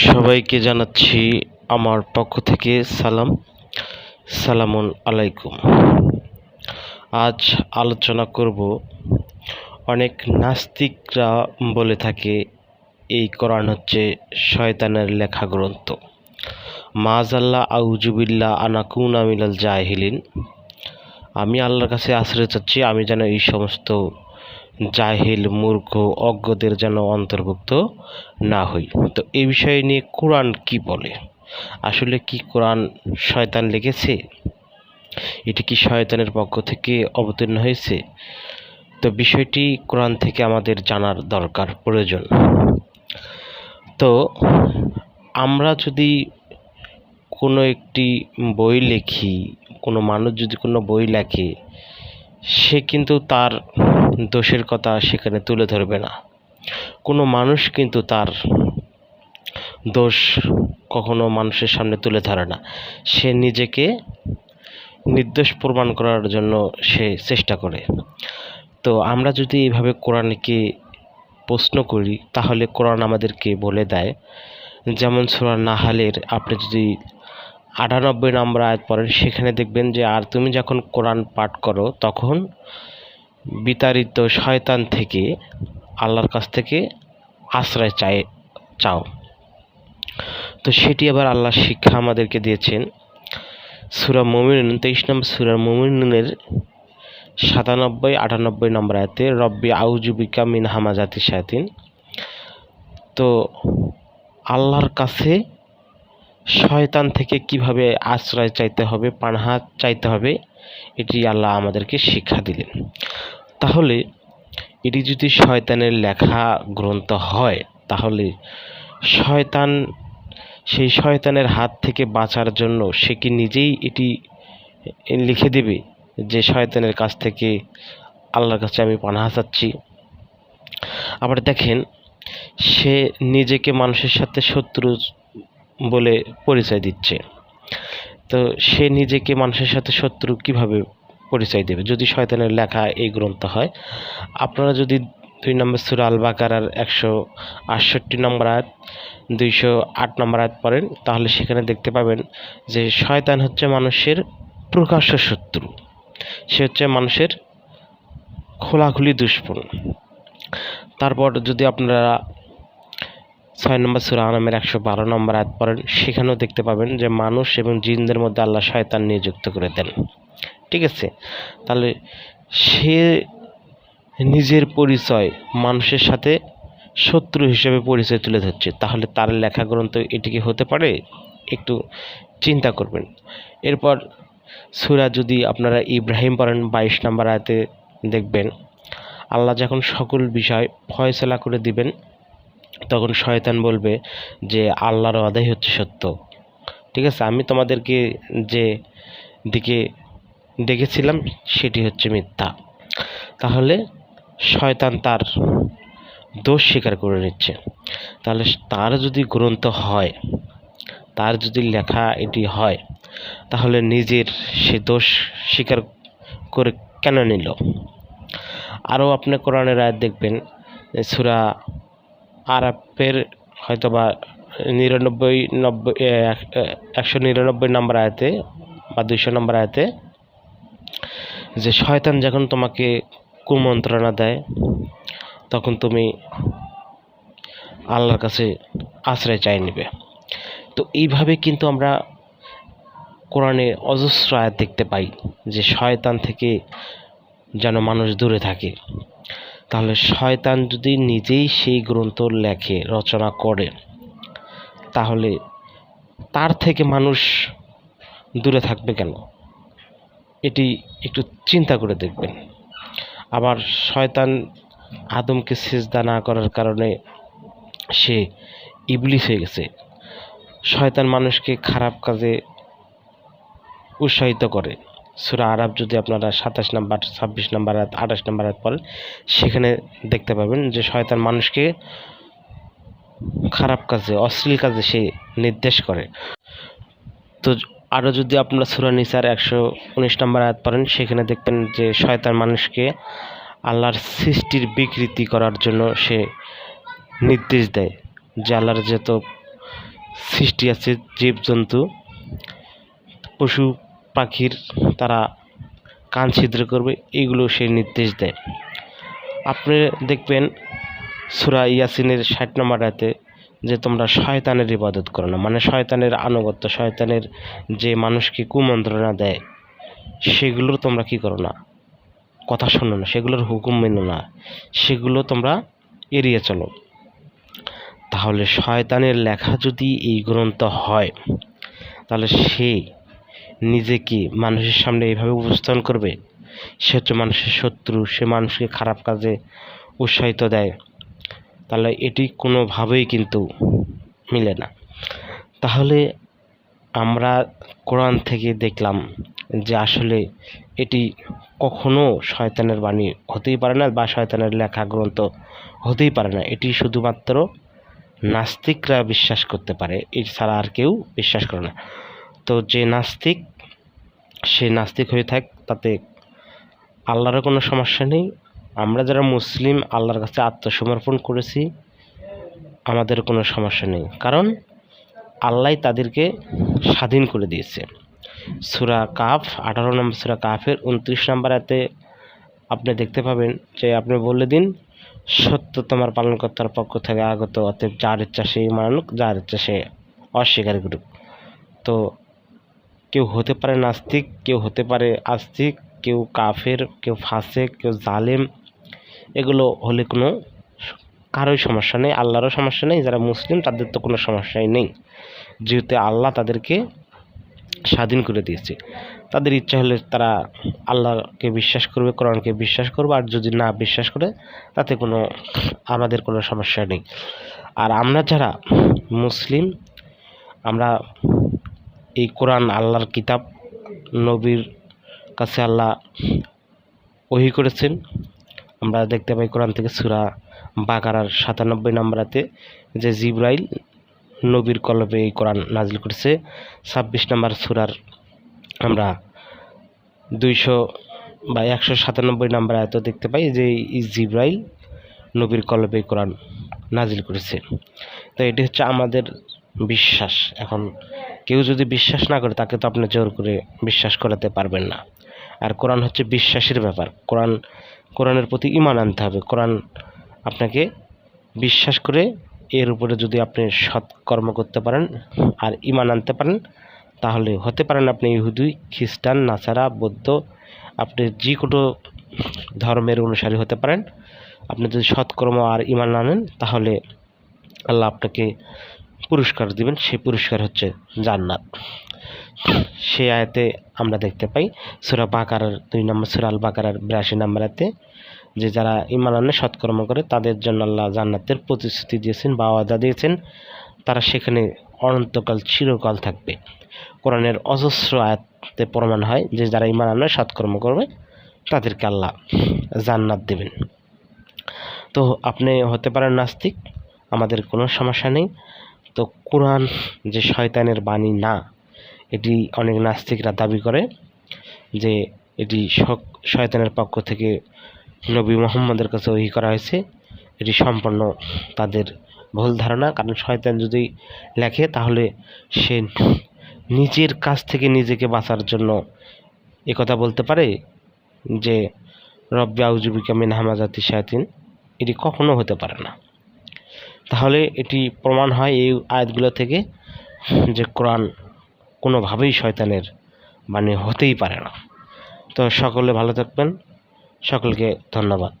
সবাইকে জানাচ্ছি আমার পক্ষ থেকে সালাম। সালামুন আলাইকুম। আজ আলোচনা করব, অনেক নাস্তিকরা বলে থাকে, এই কোরআন হচ্ছে শয়তানের লেখা গ্রন্থ। মাজাল্লাহ আউজুবিল্লা আনাকুন আমিলাল জাহিলিন। আমি আল্লাহর কাছে আশ্রয় চাচ্ছি, আমি যেন এই সমস্ত জাহিল, মূর্খ, অজ্ঞদের যেন অন্তর্ভুক্ত না হই। তো এই বিষয় নিয়ে কোরআন কি বলে? আসলে কি কোরআন শয়তান লিখেছে? এটি কি শয়তানের পক্ষ থেকে অবতীর্ণ হয়েছে? তো বিষয়টি কোরআন থেকে আমাদের জানার দরকার, প্রয়োজন। তো আমরা যদি কোনো একটি বই লিখি, কোনো মানুষ যদি কোনো বই লেখে সে কিন্তু তার দোষের কথা সেখানে তুলে ধরবে না। কোনো মানুষ কিন্তু তার দোষ কখনো মানুষের সামনে তুলে ধরে না। সে নিজেকে নির্দোষ প্রমাণ করার জন্য সে চেষ্টা করে। তো আমরা যদি এইভাবে কোরআনকে প্রশ্ন করি, তাহলে কোরআন আমাদেরকে বলে দেয়, যেমন সুরা নাহালের, আপনি যদি আটানব্বই নম্বর আয়াত পড়েন, সেখানে দেখবেন যে, আর তুমি যখন কোরআন পাঠ করো, তখন বিতাড়িত শয়তান থেকে আল্লাহর কাছ থেকে আশ্রয় চাই, চাও। তো সেটি আবার আল্লাহ শিক্ষা আমাদেরকে দিয়েছেন। সুরা মমিন তেইশ নম্বর সুরা মমিনের সাতানব্বই, আটানব্বই নম্বর আয়াতে, রব্বি আউজুবিকা মিন হামাজাতি শায়াতিন। তো আল্লাহর কাছে শয়তান থেকে কীভাবে আশ্রয় চাইতে হবে, পানহা চাইতে হবে, এটি আল্লাহ আমাদেরকে শিক্ষা দিলেন। তাহলে এটি যদি শয়তানের লেখা গ্রন্থ হয়, তাহলে শয়তান, সেই শয়তানের হাত থেকে বাঁচার জন্য সে কি নিজেই এটি লিখে দেবে যে শয়তানের কাছ থেকে আল্লাহর কাছে আমি পানাহা চাচ্ছি? আবার দেখেন, সে নিজেকে মানুষের সাথে শত্রু বলে পরিচয় দিচ্ছে। তো সে নিজেকে মানুষের সাথে শত্রু কীভাবে পরিচয় দেবে? যদি শয়তানের লেখা এই গ্রন্থ হয়, আপনারা যদি দুই নম্বর সুরা আল বাকারার একশো আটষট্টি নম্বর আয়াত, দুইশো আট নম্বর আয়াত পড়েন, তাহলে সেখানে দেখতে পাবেন যে শয়তান হচ্ছে মানুষের প্রকাশ্য শত্রু। সে হচ্ছে মানুষের খোলাখুলি দুশ্মন। তারপর যদি আপনারা ছয় নম্বর সুরা আনামের একশো বারো নম্বর আয়াত পড়েন। সেখানেও দেখতে পাবেন যে মানুষ এবং জিনদের মধ্যে আল্লাহ শয়তান নিযুক্ত করে দেন। ঠিক আছে? তাহলে সে নিজের পরিচয় মানুষের সাথে শত্রু হিসেবে পরিচয় তুলে ধরছে। তাহলে তার লেখা গ্রন্থ এটি কি হতে পারে? একটু চিন্তা করবেন। এরপর সুরা যদি আপনারা ইব্রাহিম পড়েন, বাইশ নম্বর আয়তে দেখবেন, আল্লাহ যখন সকল বিষয় ফয়সলা করে দিবেন তখন শয়তান বলবে যে আল্লাহর আদায় হচ্ছে সত্য। ঠিক আছে? আমি তোমাদেরকে যে দিকে ডেকেছিলাম সেটি হচ্ছে মিথ্যা। তাহলে শয়তান তার দোষ স্বীকার করে নিচ্ছে। তাহলে তার যদি গ্রন্থ হয়, তার যদি লেখা এটি হয়, তাহলে নিজের সে দোষ স্বীকার করে কেন নিল? আরও আপনি কোরআনের আয়াত দেখবেন সুরা আরাফের হয়তো বা নিরানব্বই নব্বই একশো নিরানব্বই নম্বর আয়াতে বা দুইশো নম্বর আয়াতে যে শয়তান যখন তোমাকে কুমন্ত্রণা দেয়, তখন তুমি আল্লাহর কাছে আশ্রয় চাই নিবে। তো এইভাবে কিন্তু আমরা কোরআনে অজস্র আয়াত দেখতে পাই যে শয়তান থেকে যেন মানুষ দূরে থাকে। তাহলে শয়তান যদি নিজেই সেই গ্রন্থ লেখে, রচনা করে, তাহলে তার থেকে মানুষ দূরে থাকবে কেন? এটি একটু চিন্তা করে দেখবেন। আবার শয়তান আদমকে সেজদা না করার কারণে সে ইবলিস হয়ে গেছে। শয়তান মানুষকে খারাপ কাজে উৎসাহিত করে। সুরা আরব যদি আপনারা সাতাশ নাম্বার, ছাব্বিশ নাম্বার রাত আঠাশ নাম্বার রাত পড়েন, সেখানে দেখতে পাবেন যে শয়তান মানুষকে খারাপ কাজে, অশ্লীল কাজে সে নির্দেশ করে। তো আরও যদি আপনারা সুরা নিসার একশো উনিশ নম্বর আয়াত পড়েন, সেখানে দেখবেন যে শয়তান মানুষকে আল্লাহর সৃষ্টির বিকৃতি করার জন্য সে নির্দেশ দেয় যে আল্লাহর যত সৃষ্টি আছে, জীবজন্তু, পশু পাখির তারা কান ছিদ্র করবে এইগুলো সে নির্দেশ দেয়। আপনি দেখবেন সুরা ইয়াসিনের ষাট নম্বর আয়াতে যে তোমরা শয়তানের ইবাদত করো না মানে শয়তানের আনুগত্য, শয়তানের যে মানুষকে কুমন্ত্রণা দেয় সেগুলোর তোমরা কি করো না, কথা শোনো না, সেগুলোর হুকুম মেনো না, সেগুলো তোমরা এড়িয়ে চলো। তাহলে শয়তানের লেখা যদি এই গ্রন্থ হয়, তাহলে সে নিজেকে মানুষের সামনে এইভাবে উপস্থাপন করবে? সে হচ্ছে মানুষের শত্রু, সে মানুষকে খারাপ কাজে উৎসাহিত দেয়। তাহলে এটি কোনোভাবেই কিন্তু মিলে না। তাহলে আমরা কোরআন থেকে দেখলাম যে আসলে এটি কখনো শয়তানের বাণী হতেই পারে না বা শয়তানের লেখা গ্রন্থ হতেই পারে না। এটি শুধুমাত্র নাস্তিকরা বিশ্বাস করতে পারে, এছাড়া আর কেউ বিশ্বাস করে না। তো যে নাস্তিক সে নাস্তিক হয়ে থাক, তাতে আল্লাহরও কোনো সমস্যা নেই। আমরা যারা মুসলিম, আল্লাহর কাছে আত্মসমর্পণ করেছি আমাদের কোনো সমস্যা নেই। কারণ আল্লাহ তাদেরকে স্বাধীন করে দিয়েছে। সুরা কাফ, আঠারো নম্বর সুরা কাফের উনত্রিশ নম্বর এতে আপনি দেখতে পাবেন যে আপনি বলে দিন, সত্য তোমার পালনকর্তার পক্ষ থেকে আগত, অতএব যার ইচ্ছা সেই মানুক, যার ইচ্ছা সে অস্বীকার করুক। তো কেউ হতে পারে নাস্তিক, কেউ হতে পারে আস্তিক, কেউ কাফের, কেউ ফাঁসে কেউ জালেম। এগুলো হলে কোনো কারোই সমস্যা নেই, আল্লাহরও সমস্যা নেই, যারা মুসলিম তাদের তো কোনো সমস্যাই নেই। যেহেতু আল্লাহ তাদেরকে স্বাধীন করে দিয়েছে। তাদের ইচ্ছা হলে তারা আল্লাহকে বিশ্বাস করবে, কোরআনকে বিশ্বাস করবে, আর যদি না বিশ্বাস করে, তাতে কোনো, আমাদের কোনো সমস্যা নেই। আর আমরা যারা মুসলিম, আমরা এই কোরআন আল্লাহর কিতাব নবীর কাছে আল্লাহ ওহি করেছেন। আমরা দেখতে পাই কোরআন থেকে সুরা বাকারার সাতানব্বই নম্বরাতে যে জিব্রাইল নবীর কলবে এই কোরআন নাজিল করেছে। ছাব্বিশ নম্বর সুরার আমরা দুইশো বা একশো সাতানব্বই নম্বর আয়ত দেখতে পাই যে জিব্রাইল নবীর কলবে কোরআন নাজিল করেছে। তো এটি হচ্ছে আমাদের বিশ্বাস। এখন কেউ যদি বিশ্বাস না করে, তাকে তো আপনি জোর করে বিশ্বাস করাতে পারবেন না। আর কোরআন হচ্ছে বিশ্বাসের ব্যাপার। কোরআন, কোরআনের প্রতি ইমান আনতে হবে। কোরআন আপনাকে বিশ্বাস করে এর উপরে যদি আপনি সৎকর্ম করতে পারেন আর ইমান আনতে পারেন, তাহলে হতে পারেন আপনি ইহুদি, খ্রিস্টান, নাসারা, বৌদ্ধ, আপনি যে কোনো ধর্মের অনুসারী হতে পারেন। আপনি যদি সৎকর্ম আর ইমান আনেন, তাহলে আল্লাহ আপনাকে পুরস্কার দিবেন, সেই পুরস্কার হচ্ছে জান্নাত। সে আয়াতে আমরা দেখতে পাই, সুরা বাকারার দুই নম্বর, সুরা আল বাকারার বিরাশি নম্বরাতে যে যারা ইমান আনে, সৎকর্ম করে, তাদের জন্য আল্লাহ জান্নাতের প্রতিশ্রুতি দিয়েছেন, বা ওয়াদা দিয়েছেন। তারা সেখানে অনন্তকাল চিরকাল থাকবে। কোরআনের অজস্র আয়াতে প্রমাণ হয় যে যারা ইমান আনে, সৎকর্ম করবে, তাদেরকে আল্লাহ জান্নাত দেবেন। তো আপনি হতে পারেন নাস্তিক, আমাদের কোনো সমস্যা নেই। তো কোরআন যে শয়তানের বাণী না, এটি অনেক নাস্তিকরা দাবি করে যে এটি শয়তানের পক্ষ থেকে নবী মোহাম্মদের কাছে ওহি করা হয়েছে। এটি সম্পূর্ণ তাদের ভুল ধারণা। কারণ শয়তান যদি লেখে, তাহলে সে নিজের কাছ থেকে নিজেকে বাঁচার জন্য কথা বলতে পারে যে, রব্বি আউজুবিকা মিন হামাজাতি শায়াতিন। এটি কখনো হতে পারে না। তাহলে এটি প্রমাণ হয় এই আয়াতগুলো থেকে যে কোরআন কোনোভাবেই শয়তানের মানে হতেই পারে না। তো সকলে ভালো থাকবেন। সকলকে ধন্যবাদ।